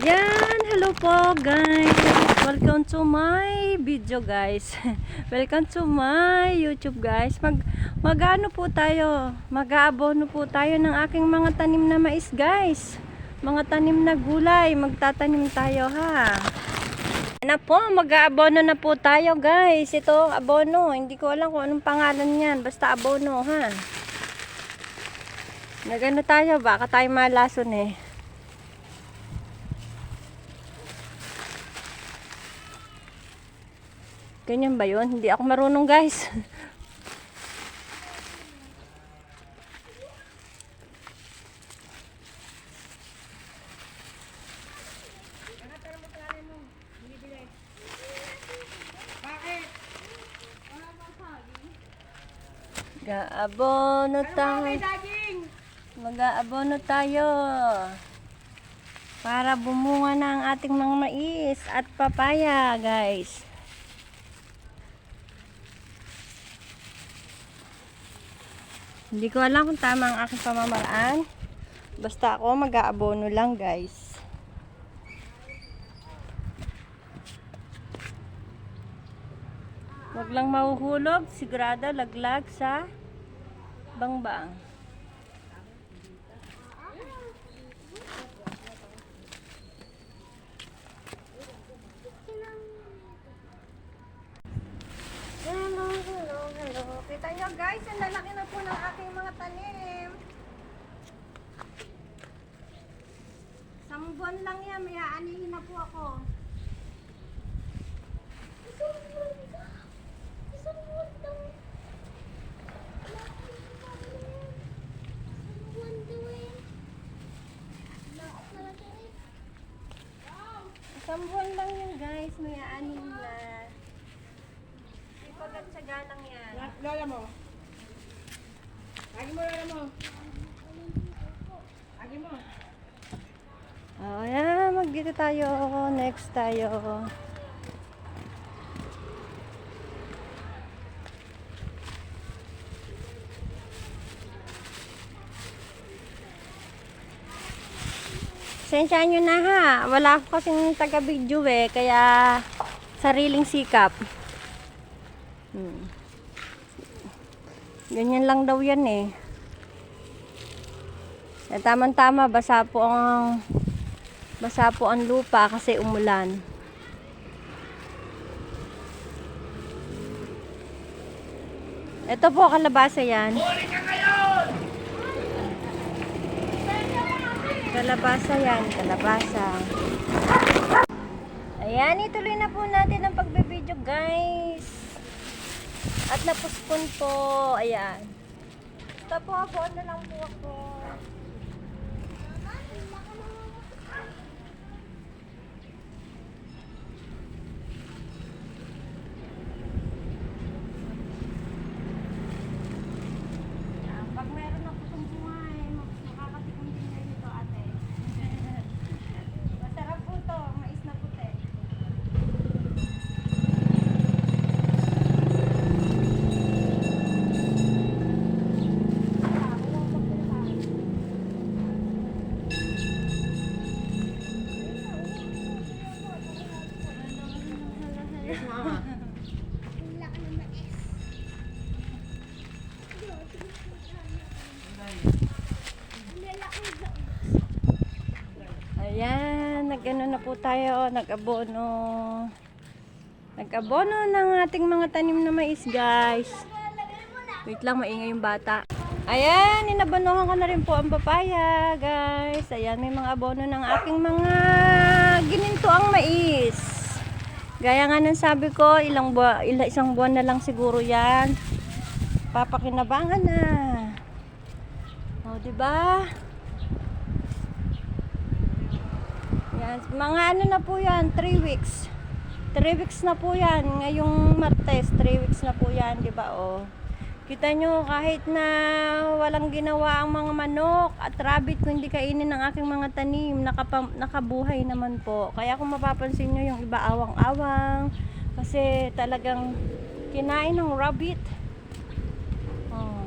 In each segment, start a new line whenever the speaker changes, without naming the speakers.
Yan, hello po guys. Welcome to my video guys. Welcome to my YouTube guys. Mag magano po tayo? Mag-aabono po tayo ng aking mga tanim na mais guys. Mga tanim na gulay, magtatanim tayo ha. Na po, mag-aabono na po tayo guys. Ito abono, hindi ko alam kung anong pangalan niyan. Basta abono ha. Nagano tayo, baka tayo malason eh. Ganyan ba yun? Hindi ako marunong guys. Gaabono tayo. Mag-aabono tayo. Para bumunga na ang ating mga mais at papaya, guys. Hindi ko alam kung tama ang aking pamamaraan. Basta ako mag-aabono lang, guys. Huwag lang mahuhulog, sigurado laglag sa bangbang. Hello, hello, hello. Kita nyo guys, ang lalaki na po ng aking mga tanim. Isang buwan lang yan, may aanihin na po ako. Isang buwan lang yan guys, may aanin na. Sipag at saga lang yan.
Lola mo. Lagi mo, lola mo. Lagi mo.
Oh, yan, mag dito tayo. Next tayo. Sensya nyo na ha. Wala ako kasing taga-video eh. Kaya sariling sikap. Hmm. Ganyan lang daw yan eh. Eh, Tama-tama, basa po ang basa po ang lupa kasi umulan. Ito po, kalabasa yan. Kalabasa yan, kalabasa. Ayan, ituloy na po natin ang pagbibideo guys. At napuspon po, ayan. Basta po ako, ano lang po ako.
Yes, mama.
Ayan, nag-ano na po tayo, nag-abono. Nag-abono ng ating mga tanim na mais, guys. Wait lang, maingay yung bata. Ayan, inabonohan ko na rin po ang papaya, guys. Ayan, may mga abono ng aking mga gininto ang mais. Gaya nga ng sabi ko, ilang buwan, ila, isang buwan na lang siguro yan. Papakinabangan na. O, di ba? Yan, mga ano na po yan, 3 weeks. 3 weeks na po yan. Ngayong Martes, 3 weeks na po yan, di ba? O. Kita nyo, kahit na walang ginawa ang mga manok at rabbit kung hindi kainin ng aking mga tanim, nakapa- nakabuhay naman po. Kaya kung mapapansin nyo, yung iba awang-awang. Kasi talagang kinain ng rabbit. Oh.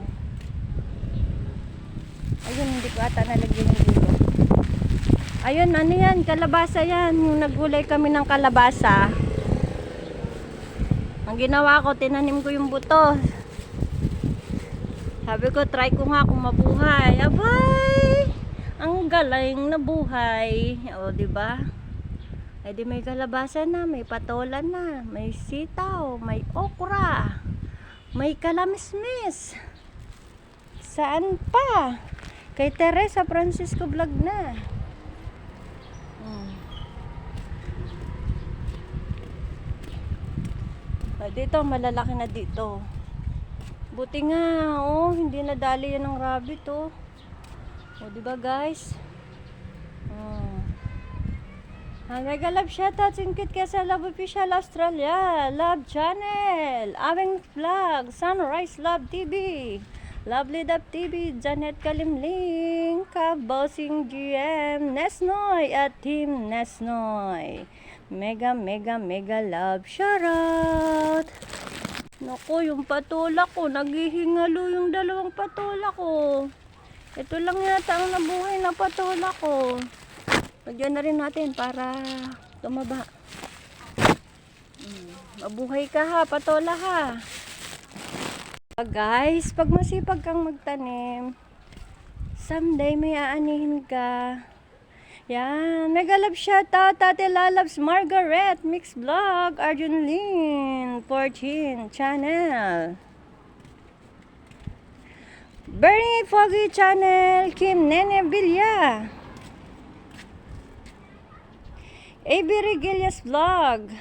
Ayun, hindi ko ata nalagyan yung dulo. Ayun, ano yan? Kalabasa yan. Yung naggulay kami ng kalabasa. Ang ginawa ko, tinanim ko yung buto. Sabi ko, try ko nga kung mabuhay. Abay! Ang galing na buhay. O, di ba? Eh di may kalabasa na, may patola na, may sitaw, may okra, may kalamismis. Saan pa? Kay Teresa Francisco Vlog na. Hmm. Ah, dito, malalaki na dito. Buti nga, oh, hindi nadali yan ng rabbit, oh. O, di ba guys? Oh. Ah, mega love shoutout singkit ka sa Love Official Australia, Love Channel, Awing Vlog, Sunrise Love TV, Lovely Dub TV, Janet Kalimling, Kabosing GM, Nesnoy at Team Nesnoy. Mega, mega, mega love shoutout! Naku, yung patola ko, naghihingalo yung dalawang patola ko. Ito lang yata ang nabuhay na patola ko. Lagyan na rin natin para tumaba. Mm, mabuhay ka ha, patola ha. Ah, guys, pag masipag kang magtanim, someday may aanihin ka. Yan, mega love shoutout, Tate Lalabs, Margaret, Mix Vlog, Arjun Lin, Fortune Channel. Bernie Foggy Channel, Kim Nene Villa. AB Regilias Vlog.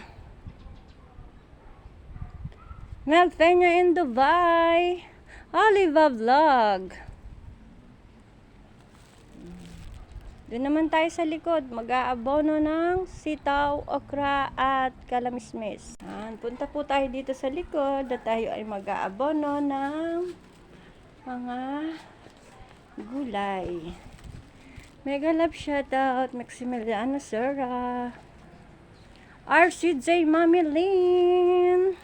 Mel Peña in Dubai. Oliva Vlog. Doon naman tayo sa likod. Mag-aabono ng sitaw, okra at kalamismis. Yan. Punta po tayo dito sa likod at tayo ay mag-aabono ng mga gulay. Mega love shoutout Maximiliano Sera. RCJ Mami Lynn.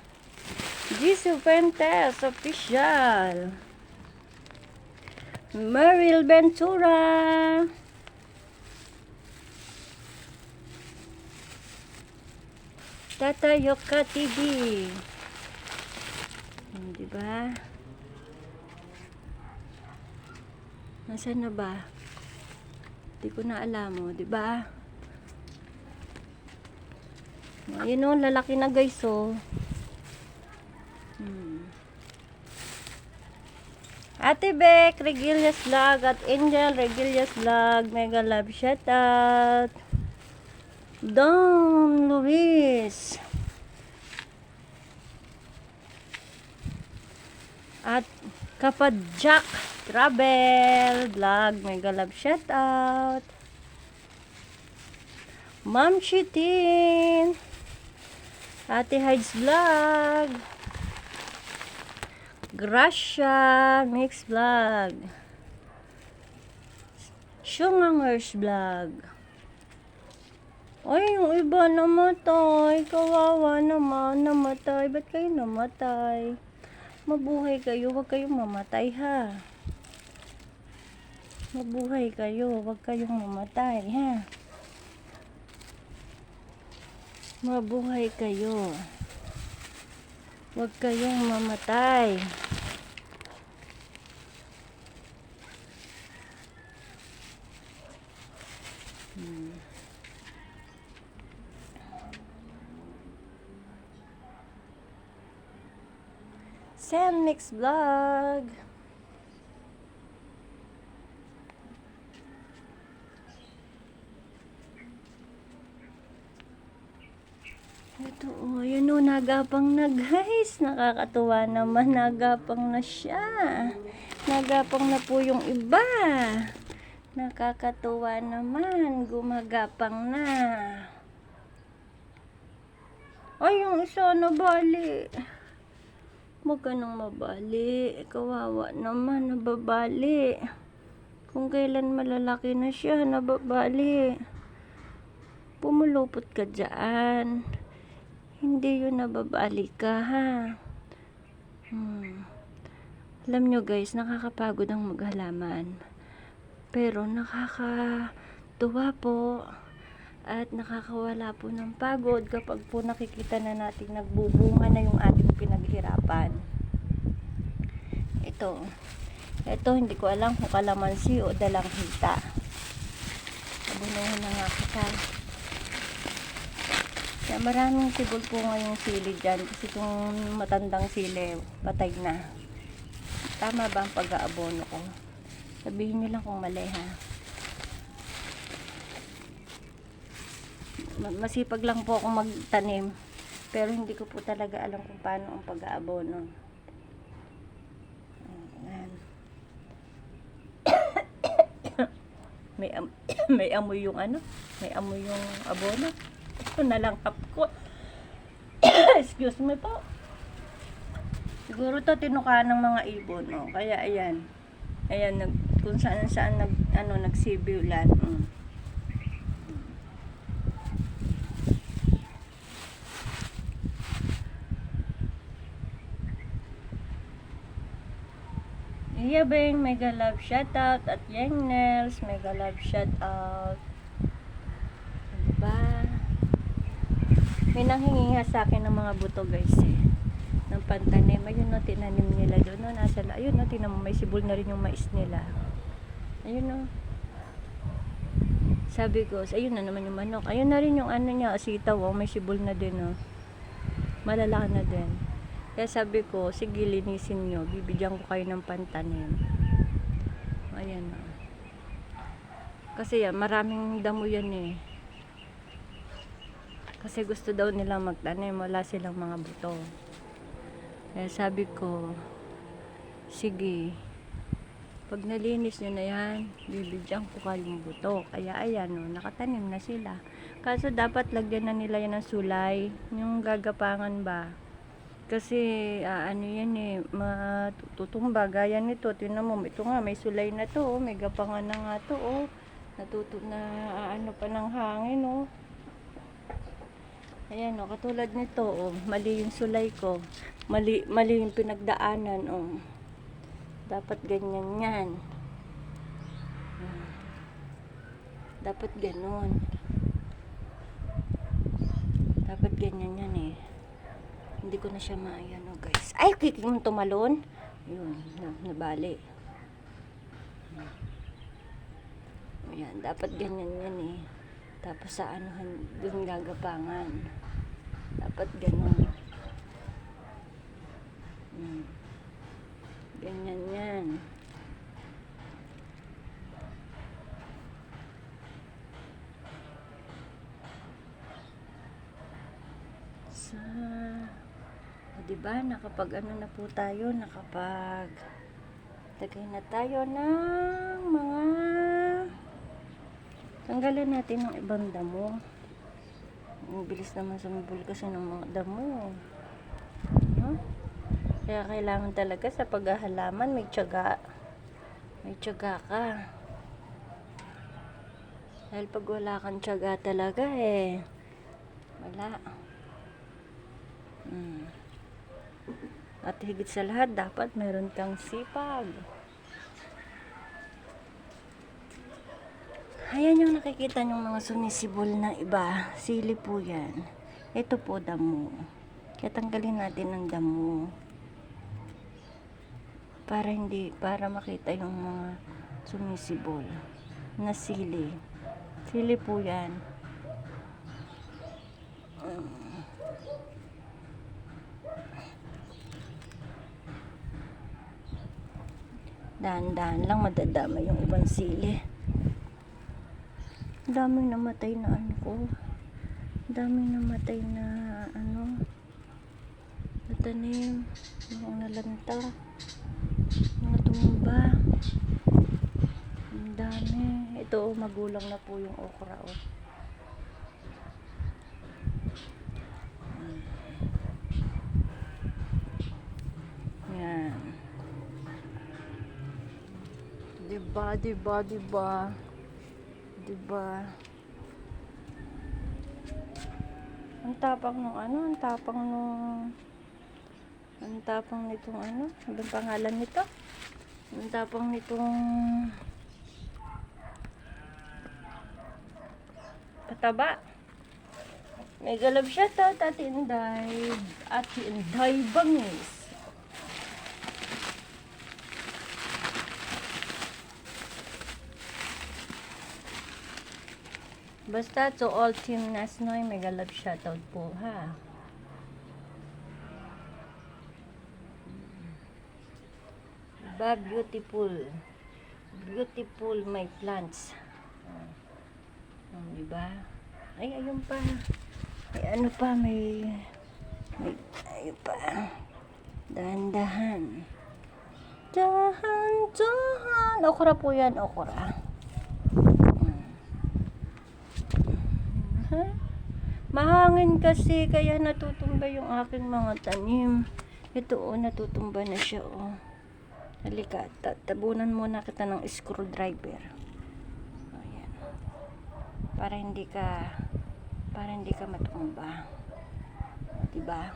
Jisoo Fuentes Official. Meryl Ventura. Tata Yoka TV. Hmm, di ba? Nasaan na ba? Hindi ko na alam mo, di ba? Ayun o, lalaki na guys oh. Hmm. Ate Beck, Regilias Vlog at Angel Regilias Vlog. Mega love shoutout. Don Luis. At Kapadjak Travel Vlog. Mega love shoutout. Ma'am Chitin. Ate Hides Vlog. Gracia Mix Vlog. Shungangers Vlog. Ay, yung iba namatay. Kawawa naman. Namatay. Ba't kayo namatay? Mabuhay kayo. Huwag kayong mamatay ha. Mabuhay kayo. Huwag kayong mamatay ha. Mabuhay kayo. Huwag kayong mamatay. Mix Vlog. Ito, oh, yun o, nagapang na guys. Nakakatuwa naman, nagapang na siya. Nagapang na po yung iba. Nakakatuwa naman, gumagapang na. Ay, yung isa nabali. Huwag ka nang mabali. Kawawa naman, nababali. Kung kailan malalaki na siya, nababali. Pumulupot ka dyan. Hindi yun nababali ka, ha? Hmm. Alam nyo guys, nakakapagod ang maghalaman. Pero nakaka tuwa po at nakakawala po ng pagod kapag po nakikita na natin nagbubunga na yung ating pinaghirapan. Ito. Ito, hindi ko alam kung kalamansi o dalang hita. Abunuhan na nga kita. Kaya maraming sibol po ngayong sili dyan kasi itong matandang sili, patay na. Tama ba ang pag-aabono ko? Sabihin nyo lang kung mali ha. Masipag lang po ako magtanim. Pero hindi ko po talaga alam kung paano ang pag-aabono. May am- may amoy yung ano, may amoy yung abono. Ito na lang ko. Excuse me po. Siguro to tinuka ng mga ibon, no? Kaya ayan. Ayan, nag, kung saan saan nag, ano, nagsibiulan. Mm. Iya Beng, mega love shoutout at Yang Nels, mega love shoutout. Diba? May nanghingiha sa akin ng mga buto guys eh. Ng pantanim. Ayun no, tinanim nila doon. No, nasa, ayun no, tinan mo, may sibol na rin yung mais nila. Ayun no. Sabi ko, ayun na naman yung manok. Ayun na rin yung ano niya, asitaw. Oh, may sibol na din oh. Malalaki na din. Kaya sabi ko, sige linisin nyo. Bibigyan ko kayo ng pantanim. Ayan o. Kasi yan, maraming damo yan eh. Kasi gusto daw nila magtanim. Wala silang mga buto. Kaya sabi ko, sige. Pag nalinis nyo na yan, bibigyan ko kayong buto. Kaya ayan o, nakatanim na sila. Kaso dapat lagyan na nila yan ng sulay. Yung gagapangan ba. Kasi ah, ano yan eh, matutumba. Gaya nito, tinan mo, ito nga, may sulay na to, oh, may gapangan na nga to, oh. Natuto na ah, ano pa ng hangin, oh. Ayan, oh, katulad nito, oh, mali yung sulay ko. Mali, mali yung pinagdaanan, oh. Dapat ganyan yan. Dapat ganon. Dapat ganyan yan. Hindi ko na siya maayan, oh guys. Ay, kikik mo tumalon. Yun, na, nabali. Ayan, dapat ganyan yan eh. Tapos sa anuhan, dun gagapangan. Dapat ganon. Hmm. Ganyan yan. Sa o, diba, nakapag ano na po tayo, nakapag lagay na tayo ng mga tanggalan natin ng ibang damo. Ang bilis naman sumibol kasi ng mga damo. No? Kaya kailangan talaga sa paghahalaman may tiyaga. May tiyaga ka. Dahil pag wala kang tiyaga talaga eh, wala. Mm. At higit sa lahat, dapat meron kang sipag. Ayan yung nakikita yung mga sumisibol na iba. Sili po yan. Ito po damo. Kaya tanggalin natin ang damo. Para hindi, para makita yung mga sumisibol na sili. Sili po yan. Dahan-dahan lang madadama yung ibang sili. Daming namatay na ano ko. Daming namatay na ano. Natanim. Mga nalanta. Mga tumumba. Ang dami. Ito oh, magulang na po yung okra oh. Yan. Diba, diba, diba? Diba? Ang tapang nung ano, ang tapang nung ang tapang nitong ano, anong pangalan nito? Ang tapang nitong Pataba. Love shoutout Ate Inday. Ate Inday Bangis. Basta to all team Nasnoy, mega love shoutout po ha. Ba beautiful. Beautiful my plants. Oh, di ba? Ay, ayun pa. May ano pa, may... may ayun pa. Dahan-dahan. Dahan-dahan. Okra po yan, okra. Ha? Mahangin kasi, kaya natutumba yung aking mga tanim. Ito, oh, natutumba na siya, oh. Halika, ta- tabunan muna kita ng screwdriver. Ayan. Para hindi ka para hindi ka matumba. Diba?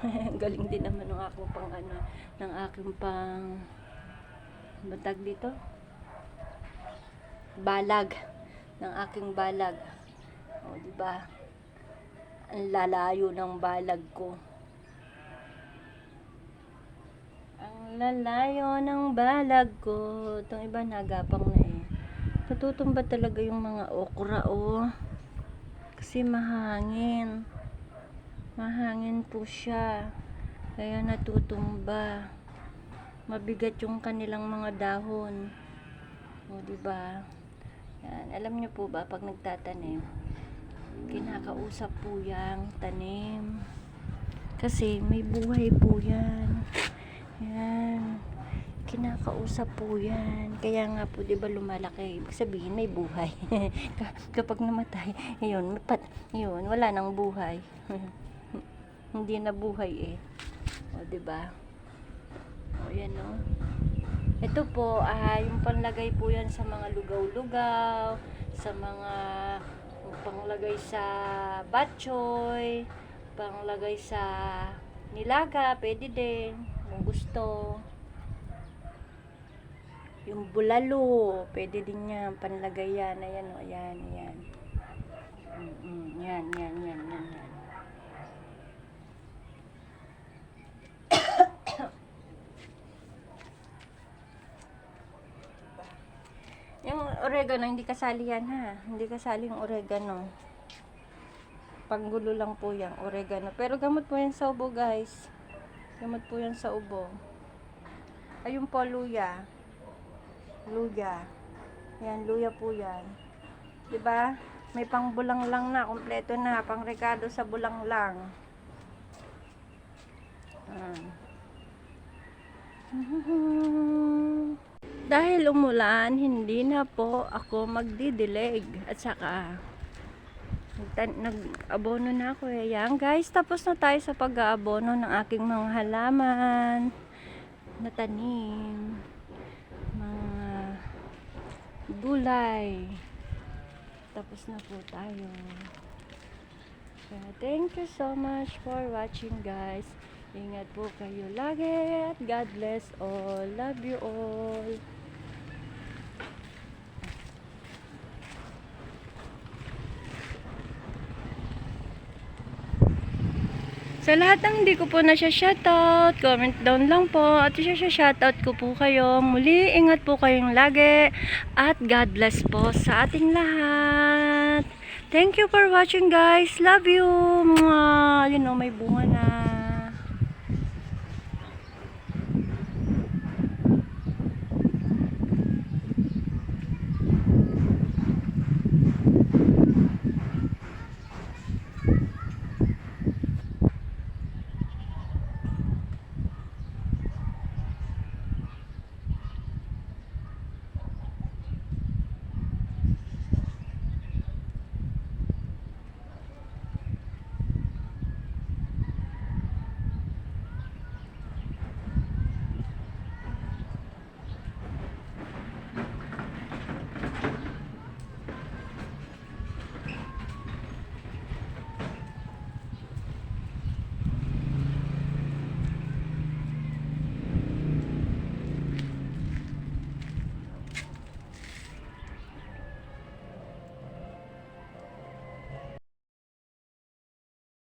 Galing din naman ng aking pang ano, ng aking pang batag dito. Balag ng aking balag. O, diba? Ang lalayo ng balag ko. Ang lalayo ng balag ko. Itong iba nagapang na eh. Natutumba talaga yung mga okra oh. Kasi mahangin. Mahangin po siya. Kaya natutumba. Mabigat yung kanilang mga dahon. O, di ba? Yan. Alam niyo po ba, pag nagtatanim, kinakausap po yung tanim. Kasi may buhay po yan. Yan. Kinakausap po yan. Kaya nga po, di ba lumalaki? Ibig sabihin, may buhay. Ka- Kapag namatay, yun, pat, yun, wala nang buhay. Hindi na buhay eh. O, di ba? O, yan o. Ito po, ah, yung panlagay po yan sa mga lugaw-lugaw, sa mga panglagay sa batchoy, panglagay sa nilaga, pwede din, kung gusto. Yung bulalo, pwede din yan, panlagay yan, ayan o, ayan, ayan. Mm, mm, yan, yan, yan, yan, yan. Yung oregano, hindi kasali yan ha. Hindi kasali yung oregano. Panggulo lang po yan, oregano. Pero gamot po yan sa ubo guys. Gamot po yan sa ubo. Ayun po, luya. Luya. Yan, luya po yan. ba? May pang bulang lang na, kompleto na. Pang rekado sa bulang lang. Ah. Dahil umulan, hindi na po ako magdidilig. At saka, nag-abono na ako eh. Yan guys, tapos na tayo sa pag-aabono ng aking mga halaman na tanim. Mga gulay. Tapos na po tayo. Thank you so much for watching guys. Ingat po kayo lagi at God bless all. Love you all. Sa lahat ng hindi ko po na siya shoutout, comment down lang po at siya siya shoutout ko po kayo. Muli, ingat po kayong lagi at God bless po sa ating lahat. Thank you for watching guys. Love you. Mwah. You know, may bunga na.